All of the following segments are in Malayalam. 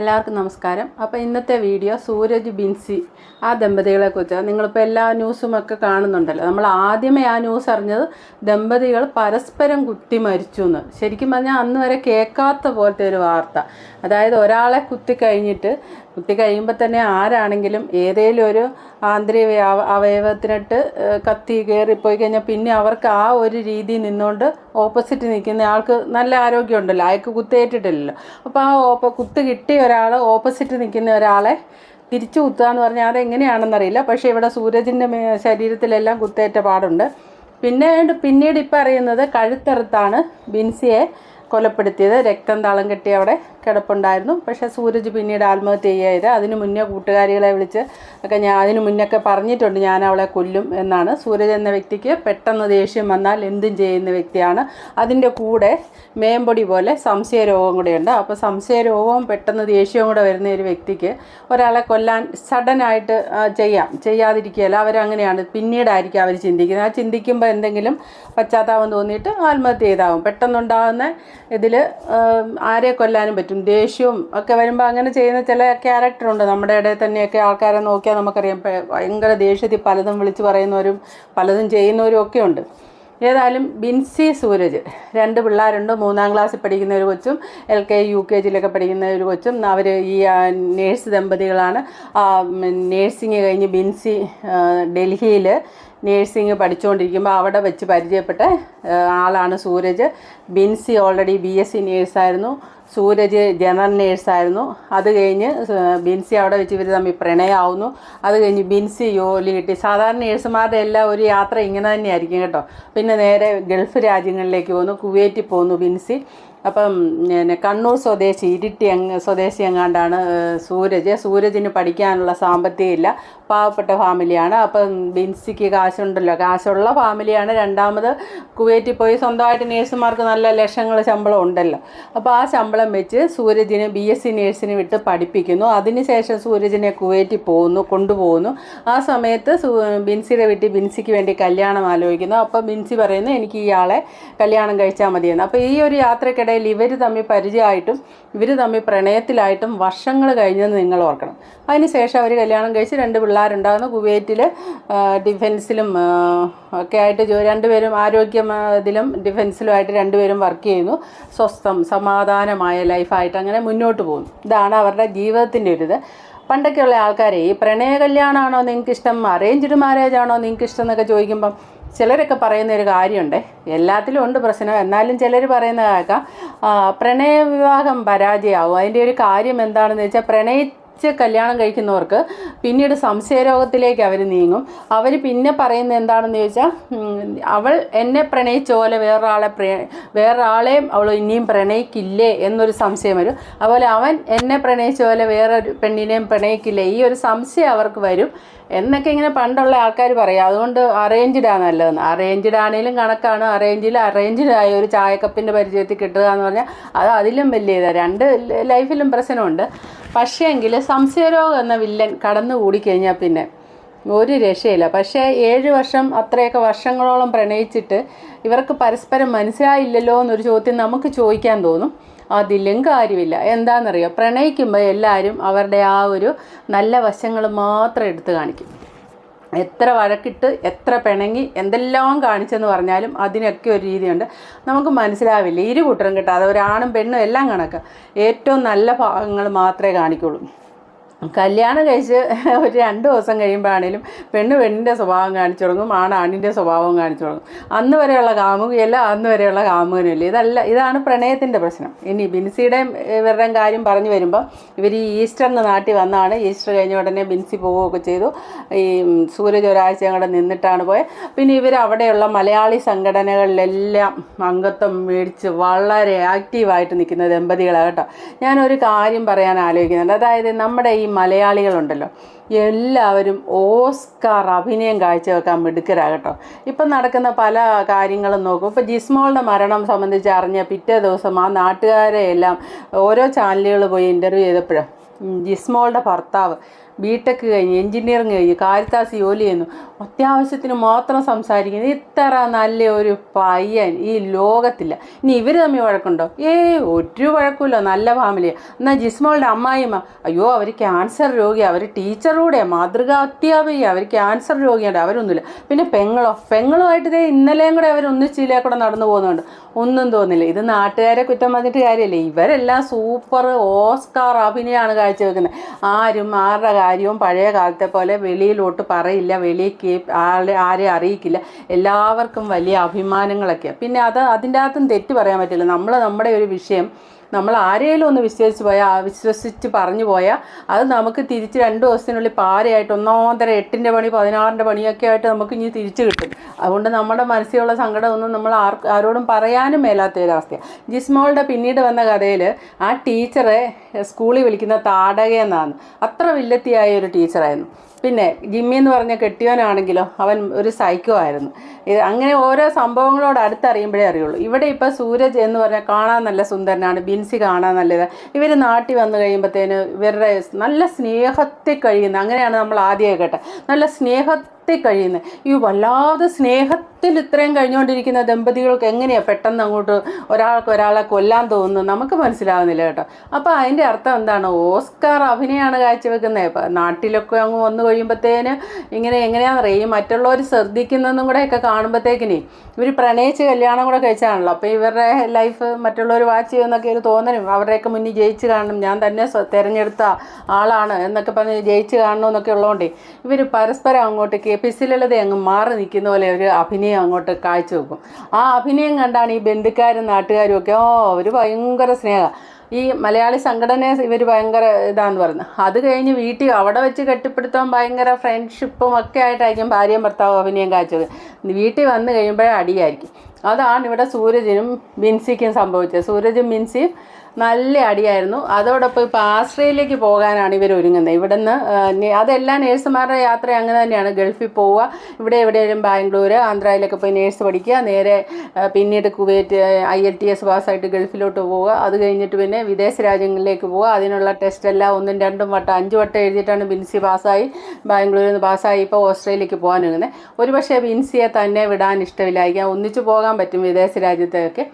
എല്ലാവർക്കും നമസ്കാരം. അപ്പോൾ ഇന്നത്തെ വീഡിയോ സൂരജ് ബിൻസി ആ ദമ്പതികളെ കുറിച്ചാണ് നിങ്ങളിപ്പോൾ എല്ലാ ന്യൂസും ഒക്കെ കാണുന്നുണ്ടല്ലോ. നമ്മൾ ആദ്യമേ ആ ന്യൂസ് അറിഞ്ഞത് ദമ്പതികൾ പരസ്പരം കുത്തി മരിച്ചു എന്ന്. ശരിക്കും പറഞ്ഞാൽ അന്ന് വരെ കേൾക്കാത്ത പോലത്തെ ഒരു വാർത്ത. അതായത് ഒരാളെ കുത്തി കഴിഞ്ഞിട്ട് കുത്തി കഴിയുമ്പോൾ തന്നെ ആരാണെങ്കിലും ഏതെങ്കിലും ഒരു ആന്തരിക അവ- അവയവത്തിനിട്ട് കത്തി കയറിപ്പോയി കഴിഞ്ഞാൽ പിന്നെ അവർക്ക് ആ ഒരു രീതി നിന്നുകൊണ്ട് ഓപ്പോസിറ്റ് നിൽക്കുന്ന ആൾക്ക് നല്ല ആരോഗ്യം ഉണ്ടല്ലോ. അയാൾക്ക് കുത്തേറ്റിട്ടില്ലല്ലോ അപ്പോൾ ആ ഓപ്പ കുത്ത് കിട്ടിയ ഒരാൾ ഓപ്പോസിറ്റ് നിൽക്കുന്ന ഒരാളെ തിരിച്ചു കുത്തുക എന്ന് പറഞ്ഞാൽ അതെങ്ങനെയാണെന്നറിയില്ല. പക്ഷേ ഇവിടെ സൂരജിന്റെ ശരീരത്തിലെല്ലാം കുത്തേറ്റ പാടുണ്ട്. പിന്നെ പിന്നീട് ഇപ്പം അറിയുന്നത് കഴുത്തറുത്താണ് ബിൻസിയെ കൊലപ്പെടുത്തിയത്. രക്തം തളം കെട്ടി അവിടെ കിടപ്പുണ്ടായിരുന്നു. പക്ഷേ സൂരജ് പിന്നീട് ആത്മഹത്യ ചെയ്യരുത് അതിന് മുന്നേ കൂട്ടുകാരികളെ വിളിച്ച് ഒക്കെ ഞാൻ അതിന് മുന്നൊക്കെ പറഞ്ഞിട്ടുണ്ട് ഞാൻ അവളെ കൊല്ലും എന്നാണ്. സൂരജ് എന്ന വ്യക്തിക്ക് പെട്ടെന്ന് ദേഷ്യം വന്നാൽ എന്തും ചെയ്യുന്ന വ്യക്തിയാണ്. അതിന്റെ കൂടെ മേമ്പൊടി പോലെ സംശയരോഗം കൂടെയുണ്ട് അപ്പോൾ സംശയരോഗവും പെട്ടെന്ന് ദേഷ്യവും കൂടെ വരുന്ന ഒരു വ്യക്തിക്ക് ഒരാളെ കൊല്ലാൻ സഡനായിട്ട് ചെയ്യാം. ചെയ്യാതിരിക്കുകയല്ല. അവരങ്ങനെയാണ്. പിന്നീടായിരിക്കും അവർ ചിന്തിക്കുന്നത്. ആ ചിന്തിക്കുമ്പോൾ എന്തെങ്കിലും പശ്ചാത്താപം തോന്നിയിട്ട് ആത്മഹത്യ ചെയ്താവും. പെട്ടെന്നുണ്ടാകുന്ന ഇതിൽ ആരെ കൊല്ലാനും പറ്റും. ദേഷ്യവും ഒക്കെ വരുമ്പോൾ അങ്ങനെ ചെയ്യുന്ന ചില ക്യാരക്ടറുണ്ട് നമ്മുടെ ഇടയിൽ തന്നെയൊക്കെ ആൾക്കാരെ നോക്കിയാൽ നമുക്കറിയാം. ഭയങ്കര ദേഷ്യത്തിൽ പലതും വിളിച്ച് പറയുന്നവരും പലതും ചെയ്യുന്നവരും ഒക്കെ ഉണ്ട്. ഏതായാലും ബിൻസി സൂരജ് രണ്ട് പിള്ളേരുണ്ട്. മൂന്നാം ക്ലാസ്സിൽ പഠിക്കുന്ന ഒരു കൊച്ചും എൽ കെ യു കെ ജിയിലൊക്കെ പഠിക്കുന്ന ഒരു കൊച്ചും. അവർ ഈ നേഴ്സ് ദമ്പതികളാണ്. നേഴ്സിങ് കഴിഞ്ഞ് ബിൻസി ഡൽഹിയിൽ നേഴ്സിംഗ് പഠിച്ചുകൊണ്ടിരിക്കുമ്പോൾ അവിടെ വെച്ച് പരിചയപ്പെട്ട ആളാണ് Suraj. Binsy already B S C നേഴ്സായിരുന്നു Suraj general നേഴ്സായിരുന്നു അത് കഴിഞ്ഞ് ബിൻസി അവിടെ വെച്ച് ഇവർ തമ്മിൽ പ്രണയമാവുന്നു അത് കഴിഞ്ഞ് ബിൻസി ജോലി കിട്ടി. സാധാരണ നേഴ്സുമാരുടെ എല്ലാം ഒരു യാത്ര ഇങ്ങനെ തന്നെയായിരിക്കും കേട്ടോ. പിന്നെ നേരെ ഗൾഫ് രാജ്യങ്ങളിലേക്ക് പോകുന്നു. കുവൈറ്റിൽ പോകുന്നു ബിൻസി. അപ്പം പിന്നെ കണ്ണൂർ സ്വദേശി ഇരിട്ടി അങ്ങ് സ്വദേശി എങ്ങാണ്ടാണ് സൂരജ്. സൂരജിന് പഠിക്കാനുള്ള സാമ്പത്തികം ഇല്ല. പാവപ്പെട്ട ഫാമിലിയാണ്. അപ്പം ബിൻസിക്ക് കാശുണ്ടല്ലോ. കാശുള്ള ഫാമിലിയാണ്. രണ്ടാമത് കുവൈറ്റിൽ പോയി സ്വന്തമായിട്ട് നേഴ്സുമാർക്ക് നല്ല ലക്ഷങ്ങൾ ശമ്പളം ഉണ്ടല്ലോ. അപ്പോൾ ആ ശമ്പളം വെച്ച് സൂരജിന് ബി എസ് സി നേഴ്സിന് വിട്ട് പഠിപ്പിക്കുന്നു. അതിനുശേഷം സൂരജിനെ കുവൈറ്റിൽ പോകുന്നു കൊണ്ടുപോകുന്നു. ആ സമയത്ത് ബിൻസിയുടെ വീട്ടിൽ ബിൻസിക്ക് വേണ്ടി കല്യാണം ആലോചിക്കുന്നു. അപ്പോൾ ബിൻസി പറയുന്നു എനിക്ക് ഇയാളെ കല്യാണം കഴിച്ചാൽ മതിയെന്ന്. അപ്പോൾ ഈ ഒരു യാത്രക്കിടയിൽ ഇവർ തമ്മിൽ പരിചയമായിട്ടും ഇവർ തമ്മിൽ പ്രണയത്തിലായിട്ടും വർഷങ്ങൾ കഴിഞ്ഞെന്ന് നിങ്ങൾ ഓർക്കണം. അതിനുശേഷം അവർ കല്യാണം കഴിച്ച് രണ്ട് പിള്ളേരുണ്ടാകുന്നു. കുവൈറ്റിൽ ഡിഫൻസിലും ഒക്കെ ആയിട്ട് രണ്ടുപേരും ആരോഗ്യം ഇതിലും ഡിഫൻസിലുമായിട്ട് രണ്ടുപേരും വർക്ക് ചെയ്യുന്നു. സ്വസ്ഥം സമാധാനമായ ലൈഫായിട്ട് അങ്ങനെ മുന്നോട്ട് പോകുന്നു. ഇതാണ് അവരുടെ ജീവിതത്തിന്റെ ഒരു ഇത് പണ്ടൊക്കെയുള്ള ആൾക്കാരെ ഈ പ്രണയ കല്യാണമാണോ നിങ്ങൾക്ക് ഇഷ്ടം അറേഞ്ച്ഡ് മാരേജ് ആണോ നിങ്ങൾക്ക് ഇഷ്ടം എന്നൊക്കെ ചോദിക്കുമ്പം ചിലരൊക്കെ പറയുന്ന ഒരു കാര്യമുണ്ട്. എല്ലാത്തിലും ഉണ്ട് പ്രശ്നം. എന്നാലും ചിലർ പറയുന്ന കേൾക്കാം. ആ, പ്രണയ വിവാഹം പരാജയമാവും. അതിന്റെ ഒരു കാര്യം എന്താണെന്ന് വെച്ചാൽ പ്രണയിച്ച് കല്യാണം കഴിക്കുന്നവർക്ക് പിന്നീട് സംശയരോഗത്തിലേക്ക് അവർ നീങ്ങും. അവർ പിന്നെ പറയുന്നത് എന്താണെന്ന് ചോദിച്ചാൽ അവൾ എന്നെ പ്രണയിച്ച പോലെ വേറൊരാളെ വേറൊരാളെയും അവൾ ഇനിയും പ്രണയിക്കില്ലേ എന്നൊരു സംശയം വരും. അതുപോലെ അവൻ എന്നെ പ്രണയിച്ച പോലെ വേറൊരു പെണ്ണിനെയും പ്രണയിക്കില്ലേ ഈ ഒരു സംശയം അവർക്ക് വരും. എന്നൊക്കെ ഇങ്ങനെ പണ്ടുള്ള ആൾക്കാർ പറയും. അതുകൊണ്ട് അറേഞ്ച്ഡ് ആണ് നല്ലതെന്ന്. അറേഞ്ച്ഡ് ആണെങ്കിലും കണക്കാണ്. അറേഞ്ചിൽ അറേഞ്ച്ഡ് ആയ ഒരു ചായക്കപ്പിന്റെ പരിചയത്തിൽ കിട്ടുക എന്ന് പറഞ്ഞാൽ അത് അതിലും വലിയ ഇതാണ് രണ്ട് ലൈഫിലും പ്രശ്നമുണ്ട്. പക്ഷേ എങ്കിൽ സംശയരോഗം എന്ന വില്ലൻ കടന്നു കൂടിക്കഴിഞ്ഞാൽ പിന്നെ ഒരു രക്ഷയില്ല. പക്ഷേ ഏഴ് വർഷം അത്രയൊക്കെ വർഷങ്ങളോളം പ്രണയിച്ചിട്ട് ഇവർക്ക് പരസ്പരം മനസ്സിലായില്ലല്ലോ എന്നൊരു ചോദ്യം നമുക്ക് ചോദിക്കാൻ തോന്നും. അതിലും കാര്യമില്ല. എന്താണെന്നറിയോ പ്രണയിക്കുമ്പോൾ എല്ലാവരും അവരുടെ ആ ഒരു നല്ല വശങ്ങൾ മാത്രം എടുത്തു കാണിക്കും. എത്ര വഴക്കിട്ട് എത്ര പിണങ്ങി എന്തെല്ലാം കാണിച്ചെന്ന് പറഞ്ഞാലും അതിനൊക്കെ ഒരു രീതിയുണ്ട്. നമുക്ക് മനസ്സിലാവില്ല? ഇരു കൂട്ടരും കിട്ടാതെ ഒരാണും പെണ്ണും എല്ലാം കണക്ക്. ഏറ്റവും നല്ല ഭാഗങ്ങൾ മാത്രമേ കാണിക്കുള്ളൂ. കല്യാണം കഴിച്ച് ഒരു രണ്ട് ദിവസം കഴിയുമ്പോഴാണേലും പെണ്ണ് പെണ്ണിന്റെ സ്വഭാവം കാണിച്ചു തുടങ്ങും ആണ് ആണിന്റെ സ്വഭാവം കാണിച്ചു തുടങ്ങും. അന്ന് വരെയുള്ള കാമുകയല്ല അന്ന് വരെയുള്ള കാമുകനുമില്ല ഇതല്ല ഇതാണ് പ്രണയത്തിന്റെ പ്രശ്നം. ഇനി ബിൻസിയുടെ ഇവരുടെയും കാര്യം പറഞ്ഞു വരുമ്പോൾ ഇവർ ഈ ഈസ്റ്ററിന് നാട്ടിൽ വന്നാണ്. ഈസ്റ്റർ കഴിഞ്ഞ ഉടനെ ബിൻസി പോവുകയൊക്കെ ചെയ്തു. ഈ സൂരജ് ഒരാഴ്ച അങ്ങോട്ട് നിന്നിട്ടാണ് പോയത് പിന്നെ ഇവർ അവിടെയുള്ള മലയാളി സംഘടനകളിലെല്ലാം അംഗത്വം മേടിച്ച് വളരെ ആക്റ്റീവായിട്ട് നിൽക്കുന്ന ദമ്പതികളാണ് കേട്ടോ. ഞാനൊരു കാര്യം പറയാൻ ആലോചിക്കുന്നുണ്ട്. അതായത് നമ്മുടെ ഈ മലയാളികളുണ്ടല്ലോ. എല്ലാവരും ഓസ്കാർ അഭിനയം കാഴ്ചവെക്കാൻ മിടുക്കരാകട്ടോ ഇപ്പം നടക്കുന്ന പല കാര്യങ്ങളും നോക്കും. ഇപ്പോൾ ജിസ്മോളുടെ മരണം സംബന്ധിച്ച് അറിഞ്ഞ പിറ്റേ ദിവസം ആ നാട്ടുകാരെ എല്ലാം ഓരോ ചാനലുകൾ പോയി ഇന്റർവ്യൂ ചെയ്തപ്പോഴും ജിസ്മോളുടെ ഭർത്താവ് ബിടെക് കഴിഞ്ഞ് എഞ്ചിനീയറിങ് കഴിഞ്ഞ് കാരിത്താസ് ജോലി ചെയ്യുന്നു. അത്യാവശ്യത്തിന് മാത്രം സംസാരിക്കുന്നു ഇത്ര നല്ല ഒരു പയ്യൻ ഈ ലോകത്തില്ല ഇനി ഇവർ തമ്മിൽ വഴക്കുണ്ടോ? ഏ ഒരു വഴക്കുമില്ല. നല്ല ഫാമിലിയാണ് എന്നാൽ ജിസ്മോളുടെ അമ്മായിമ്മ അയ്യോ അവർ ക്യാൻസർ രോഗിയാണ് അവർ ടീച്ചറൂടെ മാതൃക അത്യാപയ്യ അവർ ക്യാൻസർ രോഗിയാണ് അവരൊന്നുമില്ല. പിന്നെ പെങ്ങളോ? പെങ്ങളുമായിട്ട് ഇതേ ഇന്നലെയും കൂടെ അവർ ഒന്നിച്ചിലേ കൂടെ നടന്നു പോകുന്നുണ്ട്. ഒന്നും തോന്നില്ല ഇത് നാട്ടുകാരെ കുറ്റം പറഞ്ഞിട്ട് കാര്യമില്ല. ഇവരെല്ലാം സൂപ്പർ ഓസ്കാർ അഭിനയമാണ് കാഴ്ചവെക്കുന്നത്. ആരും ആരുടെ കാര്യവും പഴയ കാലത്തെ പോലെ വെളിയിലോട്ട് പറയില്ല. വെളിയിൽ ആളെ ആരെ അറിയിക്കില്ല. എല്ലാവർക്കും വലിയ അഭിമാനങ്ങളൊക്കെയാണ് പിന്നെ അത് അതിന്റെ അകത്തും തെറ്റ് പറയാൻ പറ്റില്ല. നമ്മൾ നമ്മുടെ ഒരു വിഷയം നമ്മൾ ആരെയും ഒന്ന് വിശ്വസിച്ച് പോയാൽ വിശ്വസിച്ച് പറഞ്ഞു പോയാൽ അത് നമുക്ക് തിരിച്ച് രണ്ട് ദിവസത്തിനുള്ളിൽ പാരയായിട്ട് ഒന്നാന്തര എട്ടിന്റെ പണി പതിനാറിന്റെ പണിയൊക്കെ ആയിട്ട് നമുക്ക് ഇനി തിരിച്ച് കിട്ടും. അതുകൊണ്ട് നമ്മുടെ മനസ്സിലുള്ള സങ്കടമൊന്നും നമ്മൾ ആരോടും പറയാനും മേലാത്ത ഒരവസ്ഥയാണ് ജിസ്മോളുടെ പിന്നീട് വന്ന കഥയിൽ ആ ടീച്ചറെ സ്കൂളിൽ വിളിക്കുന്ന താടകയെന്നാണ്. അത്ര വില്ലത്തിയായ ഒരു ടീച്ചറായിരുന്നു. പിന്നെ ജിമ്മി എന്ന് പറഞ്ഞ കെട്ടിയവനാണെങ്കിലോ അവൻ ഒരു സൈക്കോ ആയിരുന്നു. അങ്ങനെ ഓരോ സംഭവങ്ങളോട് അടുത്തറിയുമ്പോഴേ അറിയുള്ളൂ. ഇവിടെ ഇപ്പോൾ സൂരജ് എന്ന് പറഞ്ഞാൽ കാണാൻ നല്ല സുന്ദരനാണ് ബിൻസി കാണാൻ നല്ലത്. ഇവർ നാട്ടിൽ വന്നു കഴിയുമ്പോഴത്തേന് ഇവരുടെ നല്ല സ്നേഹത്തിൽ കഴിയുന്ന അങ്ങനെയാണ് നമ്മൾ ആദ്യമേ കേട്ടത്. നല്ല സ്നേഹത്തിൽ കഴിയുന്ന ഈ വല്ലാതെ സ്നേഹത്തിൽ ഇത്രയും കഴിഞ്ഞുകൊണ്ടിരിക്കുന്ന ദമ്പതികൾക്ക് എങ്ങനെയാണ് പെട്ടെന്ന് അങ്ങോട്ട് ഒരാൾക്ക് ഒരാളെ കൊല്ലാൻ തോന്നുന്നു നമുക്ക് മനസ്സിലാവുന്നില്ല കേട്ടോ. അപ്പോൾ അതിന്റെ അർത്ഥം എന്താണ്? ഓസ്കാർ അഭിനയമാണ് കാഴ്ചവെക്കുന്നത്. ഇപ്പം നാട്ടിലൊക്കെ അങ്ങ് വന്നു കഴിയുമ്പോഴത്തേന് ഇങ്ങനെ എങ്ങനെയാണെന്നറിയാം? ഈ മറ്റുള്ളവർ ശ്രദ്ധിക്കുന്നതും കൂടെയൊക്കെ കാണുമ്പോഴത്തേക്കിനെ ഇവർ പ്രണയിച്ച് കല്യാണം കൂടെ കഴിച്ചാണല്ലോ. അപ്പോൾ ഇവരുടെ ലൈഫ് മറ്റുള്ളവർ വാച്ച് ചെയ്യുമെന്നൊക്കെ ഒരു തോന്നലും അവരുടെയൊക്കെ മുന്നിൽ ജയിച്ച് കാണണം. ഞാൻ തന്നെ തിരഞ്ഞെടുത്ത ആളാണ് എന്നൊക്കെ പറഞ്ഞ് ജയിച്ച് കാണണമെന്നൊക്കെ ഉള്ളതുകൊണ്ടേ ഇവർ പരസ്പരം അങ്ങോട്ട് കെ പി സി ലളിത അങ്ങ് മാറി നിൽക്കുന്ന പോലെ ഒരു അഭിനയം അങ്ങോട്ട് കാഴ്ചവെക്കും ആ അഭിനയം കണ്ടാണ് ഈ ബന്ധുക്കാരും നാട്ടുകാരും ഒക്കെ ഓ അവർ ഭയങ്കര സ്നേഹം. ഈ മലയാളി സംഘടനയെ ഇവർ ഭയങ്കര ഇതാന്ന് പറയുന്നത്. അത് കഴിഞ്ഞ് വീട്ടിൽ അവിടെ വെച്ച് കെട്ടിപ്പിടുത്തം ഭയങ്കര ഫ്രണ്ട്ഷിപ്പും ഒക്കെ ആയിട്ടായിരിക്കും ഭാര്യയും ഭർത്താവും അഭിനയം കാഴ്ചത് വീട്ടിൽ വന്നു കഴിയുമ്പോഴേ അടിയായിരിക്കും. അതാണ് ഇവിടെ സൂരജിനും ബിൻസിക്കും സംഭവിച്ചത്. സൂരജും ബിൻസിയും നല്ല അടിയായിരുന്നു. അതോടൊപ്പം ഇപ്പോൾ ആശ്രയിലേക്ക് പോകാനാണ് ഇവർ ഒരുങ്ങുന്നത്. ഇവിടെ നിന്ന് അതെല്ലാം നേഴ്സുമാരുടെ യാത്ര അങ്ങനെ തന്നെയാണ്. ഗൾഫിൽ പോവുക ഇവിടെ എവിടെയെങ്കിലും ബാംഗ്ലൂർ ആന്ധ്രയിലൊക്കെ പോയി നേഴ്സ് പഠിക്കുക നേരെ പിന്നീട് Kuwait I L T S പാസ്സായിട്ട് ഗൾഫിലോട്ട് പോവുക. അത് കഴിഞ്ഞിട്ട് പിന്നെ വിദേശ രാജ്യങ്ങളിലേക്ക് പോവുക. അതിനുള്ള ടെസ്റ്റ് എല്ലാം ഒന്നും രണ്ടും വട്ടം അഞ്ച് വട്ടം എഴുതിയിട്ടാണ് ബിൻസി പാസ്സായി ബാംഗ്ലൂരിൽ നിന്ന് പാസ്സായി ഇപ്പോൾ ഓസ്ട്രേലിയക്ക് പോകാൻ ഒരുങ്ങുന്നത്. ഒരുപക്ഷെ ബിൻസിയെ തന്നെ വിടാൻ ഇഷ്ടമില്ലായിരിക്കാം. ഒന്നിച്ചു പോകാൻ പറ്റും വിദേശ രാജ്യത്തൊക്കെ.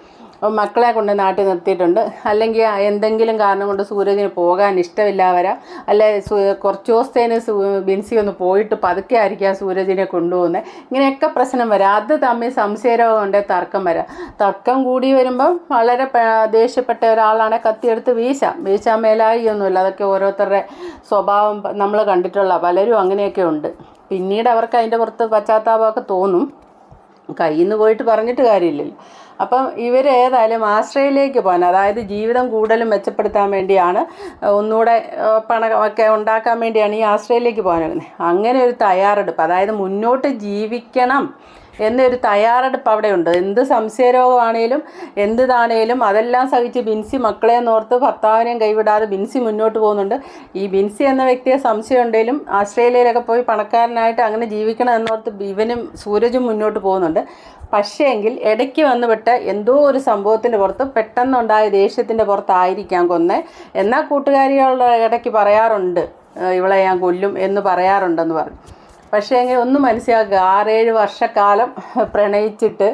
മക്കളെ കൊണ്ട് നാട്ടിൽ നിർത്തിയിട്ടുണ്ട്. അല്ലെങ്കിൽ എന്തെങ്കിലും കാരണം കൊണ്ട് സൂരജിന് പോകാൻ ഇഷ്ടമില്ല വരാം അല്ലെ കുറച്ച് ദിവസത്തേന് ബിൻസി ഒന്ന് പോയിട്ട് പതുക്കെ ആയിരിക്കാം സൂരജിനെ കൊണ്ടുപോകുന്നത് ഇങ്ങനെയൊക്കെ പ്രശ്നം വരാം. അത് തമ്മിൽ സംശയരോഗം തർക്കം വരാം. തർക്കം കൂടി വരുമ്പം വളരെ ദേഷ്യപ്പെട്ട ഒരാളാണ് കത്തിയെടുത്ത് വീശാം. വീശാൻ മേലായി ഒന്നുമില്ല അതൊക്കെ ഓരോരുത്തരുടെ സ്വഭാവം നമ്മൾ കണ്ടിട്ടുള്ള പലരും അങ്ങനെയൊക്കെ ഉണ്ട്. പിന്നീട് അവർക്ക് അതിന്റെ പുറത്ത് പശ്ചാത്താപമൊക്കെ തോന്നും. കയ്യിൽ നിന്ന് പോയിട്ട് പറഞ്ഞിട്ട് കാര്യമില്ലല്ലോ അപ്പം ഇവർ ഏതായാലും ആസ്ട്രേലിയയിലേക്ക് പോകാൻ അതായത് ജീവിതം കൂടുതലും മെച്ചപ്പെടുത്താൻ വേണ്ടിയാണ് ഒന്നുകൂടെ പണമൊക്കെ ഉണ്ടാക്കാൻ വേണ്ടിയാണ് ഈ ആശ്രയിലേക്ക് പോകാൻ. അങ്ങനെ ഒരു തയ്യാറെടുപ്പ് അതായത് മുന്നോട്ട് ജീവിക്കണം. എന്നൊരു തയ്യാറെടുപ്പ് അവിടെ ഉണ്ട് എന്ത് സംശയരോഗമാണേലും എന്തിതാണേലും അതെല്ലാം സഹിച്ച് ബിൻസി മക്കളെ നോർത്ത് ഭർത്താവിനെയും കൈവിടാതെ ബിൻസി മുന്നോട്ട് പോകുന്നുണ്ട്. ഈ ബിൻസി എന്ന വ്യക്തിയെ സംശയം ഉണ്ടെങ്കിലും ആസ്ട്രേലിയയിലൊക്കെ പോയി പണക്കാരനായിട്ട് അങ്ങനെ ജീവിക്കണം എന്നോർത്ത് ഇവനും സൂരജും മുന്നോട്ട് പോകുന്നുണ്ട്. പക്ഷേ എങ്കിൽ ഇടയ്ക്ക് വന്നുവിട്ട എന്തോ ഒരു സംഭവത്തിന്റെ പുറത്ത് പെട്ടെന്നുണ്ടായ ദേഷ്യത്തിന്റെ പുറത്തായിരിക്കാം കൊന്നെ. എന്നാൽ കൂട്ടുകാരികളുടെ ഇടയ്ക്ക് പറയാറുണ്ട് "ഏഹ് ഇവളെ ഞാൻ കൊല്ലും എന്ന് പറയാറുണ്ടെന്ന് പറഞ്ഞു. പക്ഷേ എങ്കിൽ ഒന്ന് മനസ്സിലാക്കുക. ആറേഴ് വർഷക്കാലം പ്രണയിച്ചിട്ട്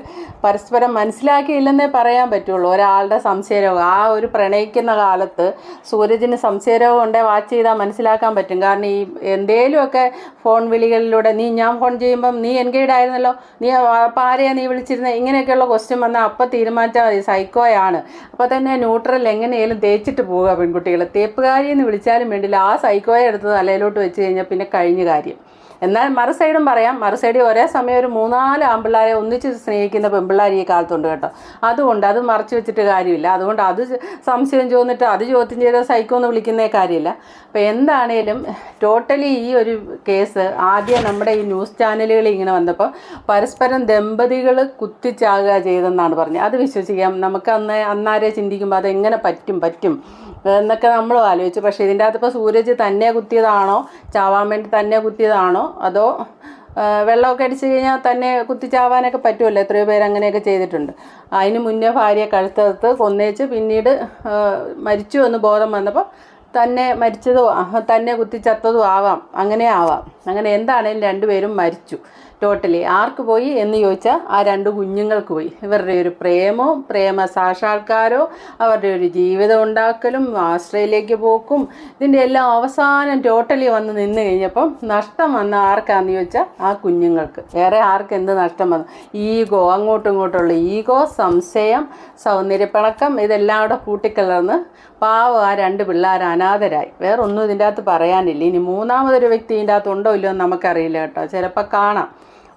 പരസ്പരം മനസ്സിലാക്കിയില്ലെന്നേ പറയാൻ പറ്റുള്ളൂ. ഒരാളുടെ സംശയരോഗം. ആ ഒരു പ്രണയിക്കുന്ന കാലത്ത് സൂരജിന് സംശയരോഗം ഉണ്ടേ വാച്ച് ചെയ്താൽ മനസ്സിലാക്കാൻ പറ്റും. കാരണം ഈ എന്തേലുമൊക്കെ ഫോൺ വിളികളിലൂടെ നീ ഞാൻ ഫോൺ ചെയ്യുമ്പം നീ എൻഗേജ് ആയിരുന്നല്ലോ. നീ അപ്പം ആരെയാ നീ വിളിച്ചിരുന്നത് ഇങ്ങനെയൊക്കെയുള്ള ക്വസ്റ്റ്യൻ വന്നാൽ അപ്പം തീരുമാനിച്ചാൽ മതി. സൈക്കോയാണ് അപ്പോൾ തന്നെ ന്യൂട്രൽ എങ്ങനെയാലും തേച്ചിട്ട് പോവുക പെൺകുട്ടികൾ തേപ്പുകാരി എന്ന് വിളിച്ചാലും വേണ്ടില്ല. ആ സൈക്കോയെ എടുത്ത് തലയിലോട്ട് വെച്ച് കഴിഞ്ഞാൽ പിന്നെ കഴിഞ്ഞ കാര്യം. എന്നാൽ മറു സൈഡും പറയാം. മറു സൈഡിൽ ഒരേ സമയം ഒരു മൂന്നാൽ ആമ്പിള്ളാരെ ഒന്നിച്ച് സ്നേഹിക്കുന്ന പെമ്പിള്ളാർ ഈ കാലത്തുണ്ട് കേട്ടോ. അതുകൊണ്ട് അത് മറച്ചു വെച്ചിട്ട് കാര്യമില്ല. അതുകൊണ്ട് അത് സംശയം ചോദിച്ചിട്ട് അത് ചോദ്യം ചെയ്ത സൈക്കോ എന്ന് വിളിക്കുന്നേ കാര്യമില്ല. അപ്പോൾ എന്താണേലും ടോട്ടലി ഈ ഒരു കേസ് ആദ്യം നമ്മുടെ ഈ ന്യൂസ് ചാനലുകൾ ഇങ്ങനെ വന്നപ്പോൾ പരസ്പരം ദമ്പതികൾ കുത്തിച്ചാകുക ചെയ്തെന്നാണ് പറഞ്ഞത്. അത് വിശ്വസിക്കാം. നമുക്ക് അന്ന് അന്നാരെ ചിന്തിക്കുമ്പോൾ അതെങ്ങനെ പറ്റും? പറ്റും. എന്നൊക്കെ നമ്മൾ ആലോചിച്ചു. പക്ഷേ ഇതിന്റെ അകത്ത് ഇപ്പോൾ സൂരജ് തന്നെ കുത്തിയതാണോ? ചാവാൻ വേണ്ടി തന്നെ കുത്തിയതാണോ? അതോ വെള്ളമൊക്കെ അടിച്ചു കഴിഞ്ഞാൽ തന്നെ കുത്തിച്ചാവാനൊക്കെ പറ്റുമല്ലോ? എത്രയോ പേര് അങ്ങനെയൊക്കെ ചെയ്തിട്ടുണ്ട്. അതിന് മുന്നേ ഭാര്യയെ കഴുത്തകത്ത് കൊന്നേച്ച് പിന്നീട് മരിച്ചു എന്ന് ബോധം വന്നപ്പോൾ തന്നെ മരിച്ചതോ തന്നെ കുത്തിച്ചത്തതും ആവാം. അങ്ങനെ ആവാം. അങ്ങനെ എന്താണേലും രണ്ടുപേരും മരിച്ചു. ടോട്ടലി ആർക്ക് പോയി എന്ന് ചോദിച്ചാൽ ആ രണ്ട് കുഞ്ഞുങ്ങൾക്ക് പോയി. ഇവരുടെ ഒരു പ്രേമോ പ്രേമ സാക്ഷാത്കാരോ അവരുടെ ഒരു ജീവിതം ഉണ്ടാക്കലും ആസ്ട്രേലിയക്ക് പോക്കും ഇതിന്റെ എല്ലാം അവസാനം ടോട്ടലി വന്ന് നിന്ന് കഴിഞ്ഞപ്പം നഷ്ടം വന്ന ആർക്കാന്ന് ചോദിച്ചാൽ ആ കുഞ്ഞുങ്ങൾക്ക്. വേറെ ആർക്ക് എന്ത് നഷ്ടം വന്നു? ഈഗോ അങ്ങോട്ടും ഇങ്ങോട്ടുള്ള ഈഗോ സംശയം സൗന്ദര്യപ്പിണക്കം ഇതെല്ലാം കൂടെ കൂട്ടിക്കലർന്ന് പാവം ആ രണ്ട് പിള്ളേർ അനാഥരായി. വേറൊന്നും ഇതിന്റെ അകത്ത് പറയാനില്ല. ഇനി മൂന്നാമതൊരു വ്യക്തി ഇതിന്റെ അകത്ത് ഉണ്ടോ ഇല്ലയോ നമുക്കറിയില്ല കേട്ടോ. ചിലപ്പോൾ കാണാം.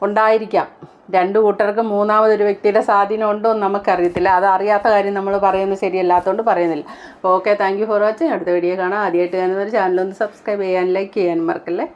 ഉണ്ടായിരിക്കാം. രണ്ടു കൂട്ടർക്ക് മൂന്നാമതൊരു വ്യക്തിയുടെ സ്വാധീനം ഉണ്ടോ എന്ന് നമുക്കറിയത്തില്ല. അത് അറിയാത്ത കാര്യം നമ്മൾ പറയുന്നത് ശരിയല്ലാത്തതുകൊണ്ട് പറയുന്നില്ല. Okay thank you for watching അടുത്ത വീഡിയോ കാണാം. ആദ്യമായിട്ട് കാണുന്നവർ ചാനലൊന്ന് സബ്സ്ക്രൈബ് ചെയ്യാൻ ലൈക്ക് ചെയ്യാൻ മറക്കല്ലേ?